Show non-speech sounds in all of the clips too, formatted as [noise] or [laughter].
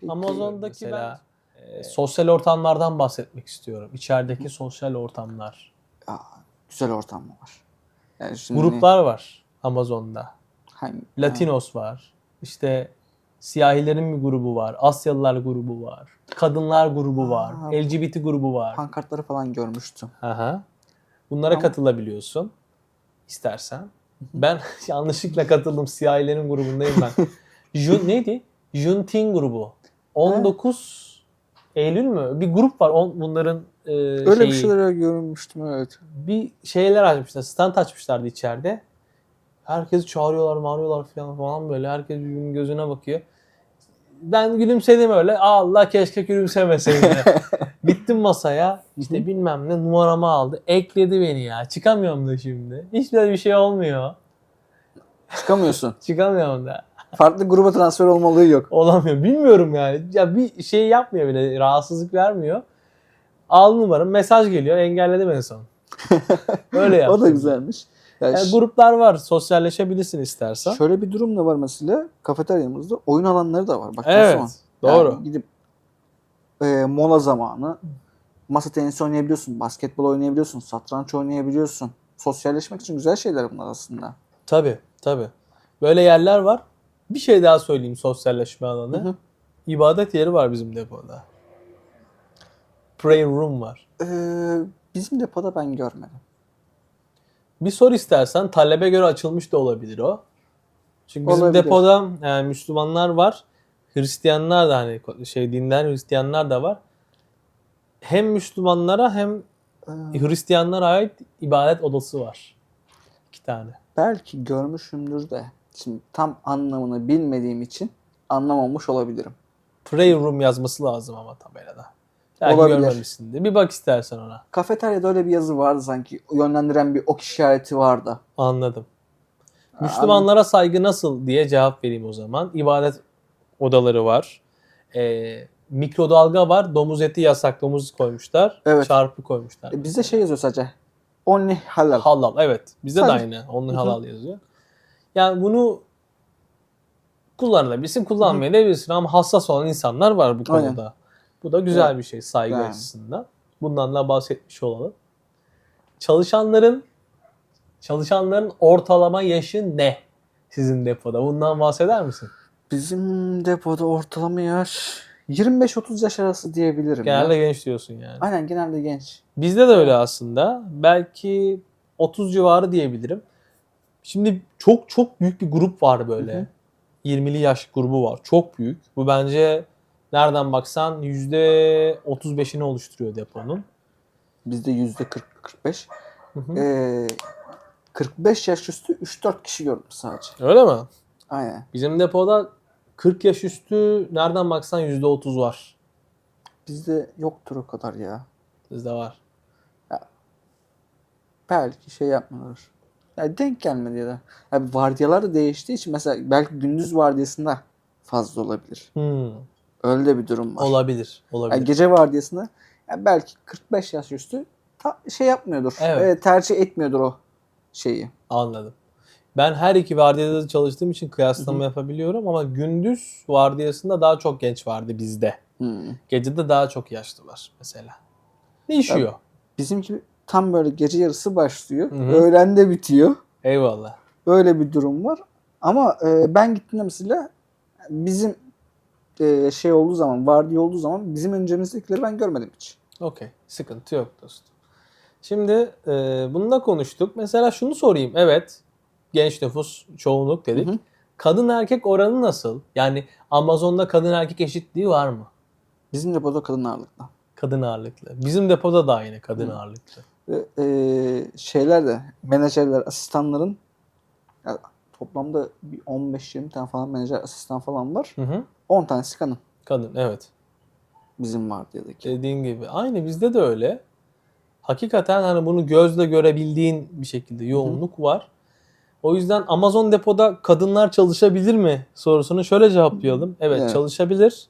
Peki, Amazon'daki mesela ben e, sosyal ortamlardan bahsetmek istiyorum. İçerideki sosyal ortamlar. Aa, güzel ortam var? Yani şimdi Gruplar var Amazon'da. hangi, Latinos var. İşte siyahilerin bir grubu var. Asyalılar grubu var. Kadınlar grubu var. Aa, LGBT grubu var. pankartları falan görmüştüm. Aha. Bunlara Ama- katılabiliyorsun istersen. Ben [laughs] yanlışlıkla katıldım. Siyahilerin grubundayım ben. [laughs] Jun, neydi? Juntin grubu. 19 Eylül mü? Bir grup var. On, bunların e, Öyle şeyi, bir şeyler görmüştüm evet. bir şeyler açmışlar. Stand açmışlardı içeride. Herkesi çağırıyorlar, mağırıyorlar falan falan böyle. Herkes birbirinin gözüne bakıyor. Ben gülümsedim öyle. Allah keşke gülümsemeseydi. [laughs] Gittim masaya. işte bilmem ne numaramı aldı. Ekledi beni ya. Çıkamıyorum da şimdi. Hiçbir bir şey olmuyor. Çıkamıyorsun. [laughs] Çıkamıyorum da. Farklı gruba transfer olmalığı yok. Olamıyor. Bilmiyorum yani. Ya bir şey yapmıyor bile. Rahatsızlık vermiyor. Al numaram. Mesaj geliyor. Engelledim en son. [laughs] Öyle yaptım. o da güzelmiş. Ya Yani ş- gruplar var. Sosyalleşebilirsin istersen. şöyle bir durum da var mesela kafeteryamızda oyun alanları da var. Bak Evet. nasıl? Doğru. Yani gidip e, mola zamanı masa tenisi oynayabiliyorsun, basketbol oynayabiliyorsun, satranç oynayabiliyorsun. Sosyalleşmek için güzel şeyler bunlar aslında. Tabii, tabii. Böyle yerler var. Bir şey daha söyleyeyim sosyalleşme alanı. Hı hı. İbadet yeri var bizim depoda. Prayer room var. Ee, bizim depoda ben görmedim. Bir sor istersen talebe göre açılmış da olabilir o. Çünkü bizim Olabilir. depoda yani Müslümanlar var. Hristiyanlar da hani şey dinden Hristiyanlar da var. Hem Müslümanlara hem Ee, Hristiyanlara ait ibadet odası var. İki tane. belki görmüşümdür de. Şimdi tam anlamını bilmediğim için anlamamış olabilirim. Prayer room yazması lazım ama tabelada. Belki Olabilir. görmemişsindir. Bir bak istersen ona. Kafeteryada öyle bir yazı vardı sanki. Yönlendiren bir ok işareti vardı. Anladım. Müslümanlara saygı nasıl diye cevap vereyim o zaman. İbadet odaları var. Ee, mikrodalga var. Domuz eti yasak. Domuz koymuşlar. Evet. Çarpı koymuşlar. E, bizde şey yazıyor sadece. Only halal. Halal. Evet. Bizde de Sadece- aynı. Hı. halal yazıyor. Yani bunu kullanılabilirsin, kullanmayabilirsin ama hassas olan insanlar var bu konuda. Aynen. Bu da güzel Evet. bir şey saygı Yani. açısından. Bundan da bahsetmiş olalım. Çalışanların çalışanların ortalama yaşı ne? Sizin depoda. Bundan bahseder misin? Bizim depoda ortalama yaş 25-30 yaş arası diyebilirim. Genelde ya. genç diyorsun yani. Aynen genelde genç. Bizde de öyle aslında. Belki 30 civarı diyebilirim. Şimdi çok çok büyük bir grup var böyle. Hı hı. 20'li yaş grubu var. Çok büyük. Bu bence nereden baksan %35'ini oluşturuyor deponun. Bizde %40-45. Hı hı. Ee, 45 yaş üstü 3-4 kişi gördüm sadece. Öyle mi? Aynen. Bizim depoda 40 yaş üstü nereden baksan %30 var. Bizde yoktur o kadar ya. Bizde var. Belki şey yapmıyorlar. Ya denk gelmedi ya da. Yani vardiyalar da değiştiği için mesela belki gündüz vardiyasında fazla olabilir. Hmm. Öyle de bir durum var. Olabilir. Olabilir. Yani gece vardiyasında ya belki 45 yaş üstü ta- şey yapmıyordur. Evet. e, tercih etmiyordur o şeyi. Anladım. Ben her iki vardiyada da çalıştığım için kıyaslama yapabiliyorum ama gündüz vardiyasında daha çok genç vardı bizde. Hmm. Gecede daha çok yaşlı var mesela. Değişiyor. Bizim gibi tam böyle gece yarısı başlıyor. Hı hı. Öğlende bitiyor. Eyvallah. Böyle bir durum var. Ama e, ben gittiğimde mesela bizim e, şey olduğu zaman, vardiya olduğu zaman bizim öncemizdekileri ben görmedim hiç. Okey. Sıkıntı yok dostum. Şimdi e, bunu da konuştuk. Mesela şunu sorayım. Evet. Genç nüfus çoğunluk dedik. Hı hı. Kadın erkek oranı nasıl? Yani Amazon'da kadın erkek eşitliği var mı? Bizim depoda kadın ağırlıklı. Kadın ağırlıklı. Bizim depoda da aynı kadın Hı. ağırlıklı. Ve, e, şeyler de menajerler, asistanların ya, toplamda bir 15-20 tane falan menajer, asistan falan var. Hı hı. 10 tanesi kadın Kadın evet. bizim vardiyadaki. Dediğin gibi. Aynı bizde de öyle. Hakikaten hani bunu gözle görebildiğin bir şekilde yoğunluk var. O yüzden Amazon depoda kadınlar çalışabilir mi sorusunu şöyle cevaplayalım. Evet, Evet. çalışabilir.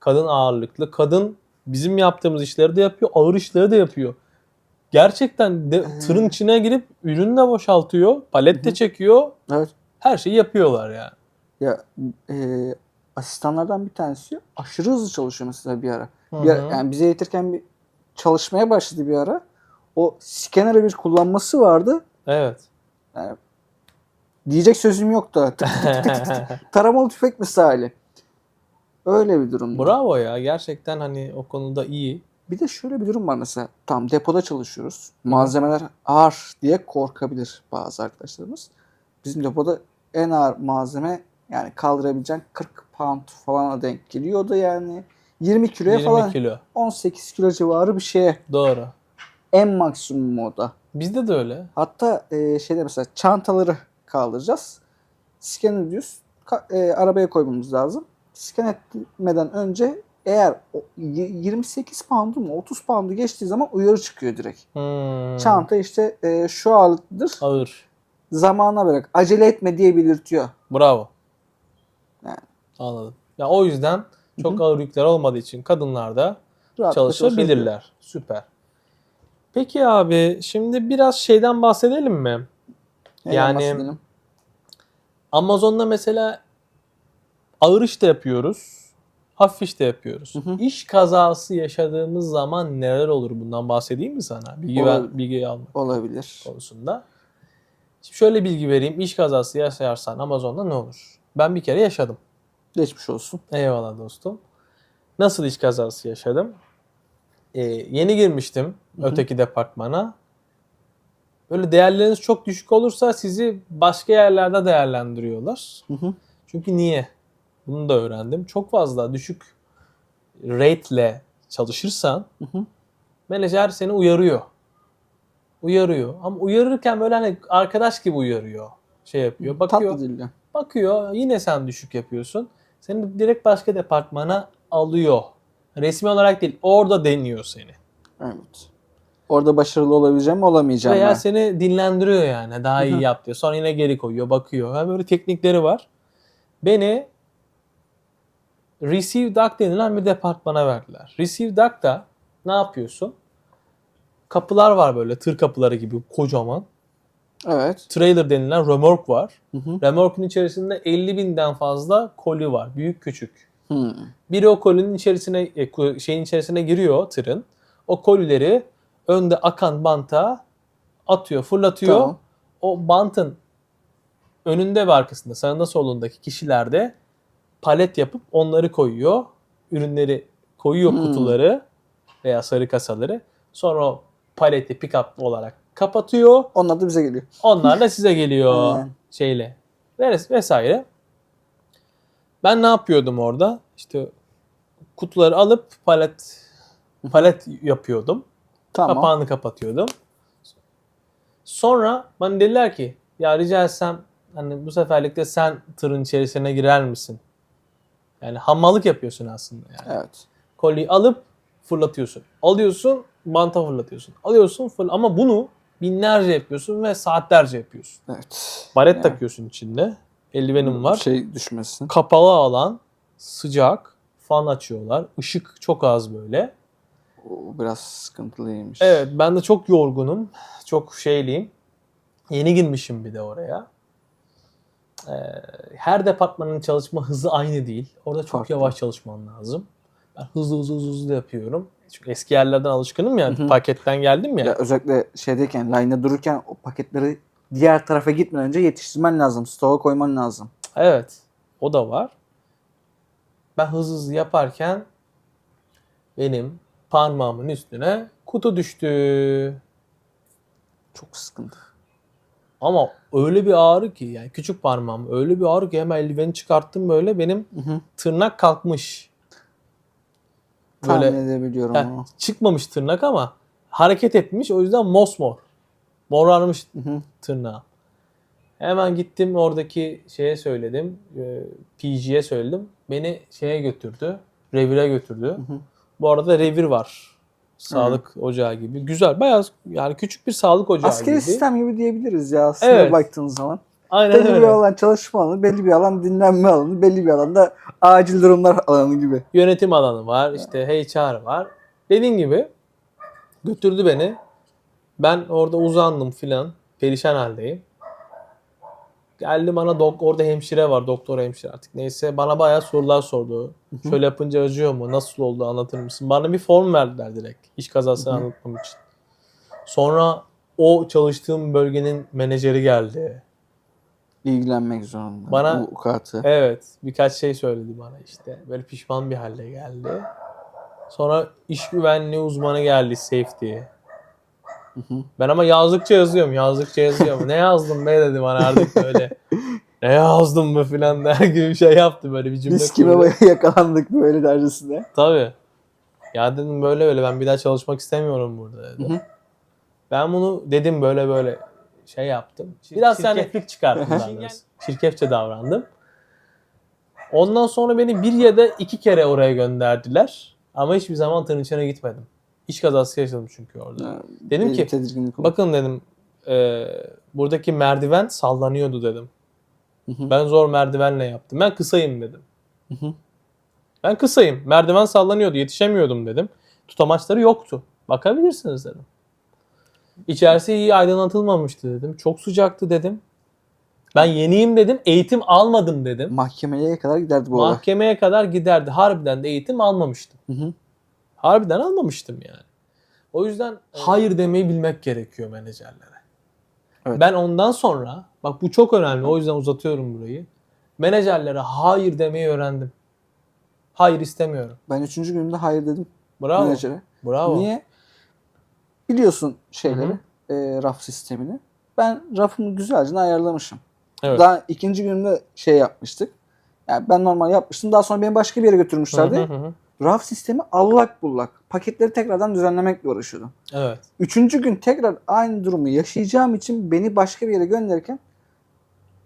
Kadın ağırlıklı. Kadın bizim yaptığımız işleri de yapıyor, ağır işleri de yapıyor. Gerçekten de tırın içine girip ürün de boşaltıyor, palet de çekiyor. Evet. Her şeyi yapıyorlar yani. Ya e, asistanlardan bir tanesi aşırı hızlı çalışıyor mesela bir ara. Bir ara- yani bize eğitirken bir çalışmaya başladı bir ara. O scanner'ı bir kullanması vardı. Evet. Diyecek sözüm yoktu. Tık tık tık tık tık. Taramalı tüfek misali. Öyle bir durum. Bravo ya. Gerçekten hani o konuda iyi. Bir de şöyle bir durum var mesela. Tam depoda çalışıyoruz. Malzemeler ağır diye korkabilir bazı arkadaşlarımız. Bizim depoda en ağır malzeme yani kaldırabileceğin 40 pound falana denk geliyor. O da yani 20 kiloya 20 falan kilo. 18 kilo civarı bir şeye. Doğru. En maksimum o da. Bizde de öyle. Hatta e, şeyde mesela çantaları kaldıracağız. Scan ediyoruz. Ka- e, arabaya koymamız lazım. Scan etmeden önce eğer o y- 28 pound'u mu 30 pound'u geçtiği zaman uyarı çıkıyor direkt. Hmm. Çanta işte e, şu ağırlıklıdır. Ağır. Zamana bırak. Acele etme diye belirtiyor. Bravo. Yani. Anladım. Ya o yüzden çok ağır yükler olmadığı için kadınlar da Rahatlıkla çalışabilirler. Süper. Peki abi şimdi biraz şeyden bahsedelim mi? Neyden Yani- bahsedelim? Amazon'da mesela ağır iş de yapıyoruz. Hafif iş de yapıyoruz. Hı hı. İş kazası yaşadığımız zaman neler olur bundan bahsedeyim mi sana? Bilgi ver, Olur. bilgi almak olabilir. konusunda. Şimdi şöyle bilgi vereyim. İş kazası yaşarsan Amazon'da ne olur? Ben bir kere yaşadım. Geçmiş olsun. Eyvallah dostum. Nasıl iş kazası yaşadım? Ee, yeni girmiştim Hı hı. öteki departmana. Böyle değerleriniz çok düşük olursa sizi başka yerlerde değerlendiriyorlar. Hı hı. Çünkü niye? Bunu da öğrendim. Çok fazla düşük rate'le çalışırsan Hı hı. menajer seni uyarıyor. Uyarıyor. Ama uyarırken böyle hani arkadaş gibi uyarıyor. Şey yapıyor. Bakıyor. Tatlı dille. Bakıyor yine sen düşük yapıyorsun. Seni direkt başka departmana alıyor. Resmi olarak değil orada deniyor seni. Evet. Orada başarılı olabileceğim mi olamayacağım Veya ben. seni dinlendiriyor yani daha iyi Hı hı. yap diyor. Sonra yine geri koyuyor bakıyor. Yani böyle teknikleri var. Beni Receive Duct denilen bir departmana verdiler. Receive Duct'ta ne yapıyorsun? Kapılar var böyle tır kapıları gibi kocaman. Evet. Trailer denilen römork var. Hı hı. Römorkun içerisinde 50 binden fazla koli var. Büyük küçük. Hı. Biri o kolinin içerisine e, şeyin içerisine giriyor tırın. O kolileri önde akan banta atıyor, fırlatıyor. Tamam. O bantın önünde ve arkasında sağında solundaki kişiler de palet yapıp onları koyuyor. Ürünleri koyuyor Hmm. kutuları veya sarı kasaları. Sonra o paleti pick-up olarak kapatıyor. Onlar da bize geliyor. Onlar da size geliyor [laughs] şeyle ves- vesaire. Ben ne yapıyordum orada? İşte kutuları alıp palet palet yapıyordum. Tamam. Kapağını kapatıyordum. Sonra bana dediler ki ya rica etsem hani bu seferlikte sen tırın içerisine girer misin? Yani hamallık yapıyorsun aslında yani. Evet. Kolyeyi alıp fırlatıyorsun. Alıyorsun, banta fırlatıyorsun. Alıyorsun, fırla ama bunu binlerce yapıyorsun ve saatlerce yapıyorsun. Evet. Baret Yani. takıyorsun içinde. Eldivenim var. Şey düşmesin. Kapalı alan, sıcak, fan açıyorlar. Işık çok az böyle. O biraz sıkıntılıymış. Evet ben de çok yorgunum. Çok şeyliyim. Yeni girmişim bir de oraya. Ee, her departmanın çalışma hızı aynı değil. Orada çok Farklı. yavaş çalışman lazım. Ben hızlı hızlı hızlı, hızlı yapıyorum. Çünkü eski yerlerden alışkınım ya. Hı hı. Paketten geldim ya. Ya özellikle şeydeyken, line'da dururken o paketleri diğer tarafa gitmeden önce yetiştirmen lazım. Stoğa koyman lazım. Evet. O da var. Ben hızlı hızlı yaparken benim parmağımın üstüne kutu düştü. Çok sıkıntı. Ama öyle bir ağrı ki yani küçük parmağım öyle bir ağrı ki hemen eldiveni çıkarttım böyle benim Hı hı. tırnak kalkmış. Tahmin Böyle edebiliyorum heh, ama. çıkmamış tırnak ama hareket etmiş o yüzden mosmor. Morarmış Hı hı. tırnağı. Hemen gittim oradaki şeye söyledim. e, PG'ye söyledim. Beni şeye götürdü. Revire götürdü. Hı hı. Bu arada revir var. Sağlık ocağı gibi. Güzel. Bayağı yani küçük bir sağlık ocağı Askeri gibi. sistem gibi diyebiliriz ya aslında Evet. baktığın zaman. Aynen Belli bir öyle. alan çalışma alanı, belli bir alan dinlenme alanı, belli bir alanda acil durumlar alanı gibi. Yönetim alanı var. işte HR var. Dediğin gibi götürdü beni. Ben orada uzandım filan. Perişan haldeyim. Geldi bana dok orada hemşire var. Doktor hemşire artık. Neyse bana bayağı sorular sordu. Şöyle yapınca acıyor mu? Nasıl oldu anlatır mısın? Bana bir form verdiler direkt. İş kazasını Hı hı. anlatmam için. Sonra o çalıştığım bölgenin menajeri geldi. İlgilenmek zorunda. Bana- Bu katı. Evet birkaç şey söyledi bana işte. Böyle pişman bir halde geldi. Sonra iş güvenliği uzmanı geldi safety. Hı hı. Ben ama yazdıkça yazıyorum, yazdıkça yazıyorum. ne yazdım be dedi bana artık böyle. [laughs] ne yazdım be filan der gibi bir şey yaptı böyle bir cümle Biz kime kurdu. [laughs] yakalandık böyle derecesinde. Tabii. Ya dedim böyle böyle ben bir daha çalışmak istemiyorum burada dedi. Hı hı. Ben bunu dedim böyle böyle şey yaptım. Biraz şirkeflik çıkarttım daha doğrusu. Şirkefçe davrandım. Ondan sonra beni bir ya da iki kere oraya gönderdiler. Ama hiçbir zaman tırın içine gitmedim. İş kazası yaşadım çünkü orada. Ha, Dedim ki bakın dedim e, buradaki merdiven sallanıyordu dedim. Hı hı. Ben zor merdivenle yaptım. Ben kısayım dedim. Hı hı. Ben kısayım. Merdiven sallanıyordu. Yetişemiyordum dedim. Tutamaçları yoktu. Bakabilirsiniz dedim. İçerisi iyi aydınlatılmamıştı dedim. Çok sıcaktı dedim. Ben yeniyim dedim. Eğitim almadım dedim. Mahkemeye kadar giderdi bu olay. Mahkemeye kadar giderdi. Harbiden de eğitim almamıştım. Hı hı. Harbiden almamıştım yani. O yüzden hayır demeyi bilmek gerekiyor menajerlere. Evet. Ben ondan sonra, bak bu çok önemli o yüzden uzatıyorum burayı. Menajerlere hayır demeyi öğrendim. Hayır istemiyorum. Ben üçüncü günümde hayır dedim Bravo. menajere. Bravo. Niye? Biliyorsun şeyleri, e, raf sistemini. Ben rafımı güzelce ayarlamışım. Evet. Daha ikinci günümde şey yapmıştık. Yani ben normal yapmıştım. Daha sonra beni başka bir yere götürmüşlerdi. Hı hı hı. Raf sistemi allak bullak. Paketleri tekrardan düzenlemekle uğraşıyordum. Evet. Üçüncü gün tekrar aynı durumu yaşayacağım için beni başka bir yere gönderirken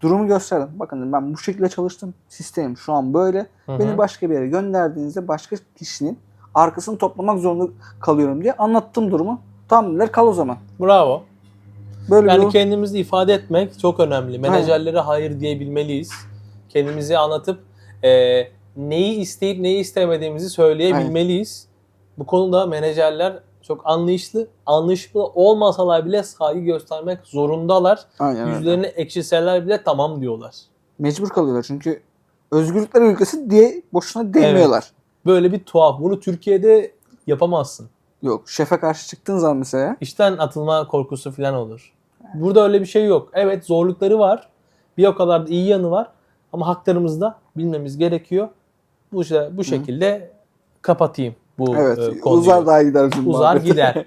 durumu gösterdim. Bakın dedim, ben bu şekilde çalıştım. Sistemim şu an böyle. Hı hı. Beni başka bir yere gönderdiğinizde başka kişinin arkasını toplamak zorunda kalıyorum diye anlattım durumu. Tamam dediler kal o zaman. Bravo. Böyle bir Yani yol- kendimizi ifade etmek çok önemli. Menajerlere hayır diyebilmeliyiz. Kendimizi anlatıp e, neyi isteyip neyi istemediğimizi söyleyebilmeliyiz. Bu konuda menajerler çok anlayışlı, anlayışlı olmasalar bile saygı göstermek zorundalar. Aynen. Yüzlerini ekşiseler bile tamam diyorlar. Mecbur kalıyorlar çünkü özgürlükler ülkesi diye boşuna demiyorlar. Böyle bir tuhaf. Bunu Türkiye'de yapamazsın. Yok şefe karşı çıktığın zaman mesela İşten atılma korkusu falan olur. Burada öyle bir şey yok. Evet zorlukları var. Bir o kadar da iyi yanı var. Ama haklarımızı da bilmemiz gerekiyor. Bu, bu şekilde kapatayım bu evet e, konuyu. uzar daha gider. Uzar [laughs] gider.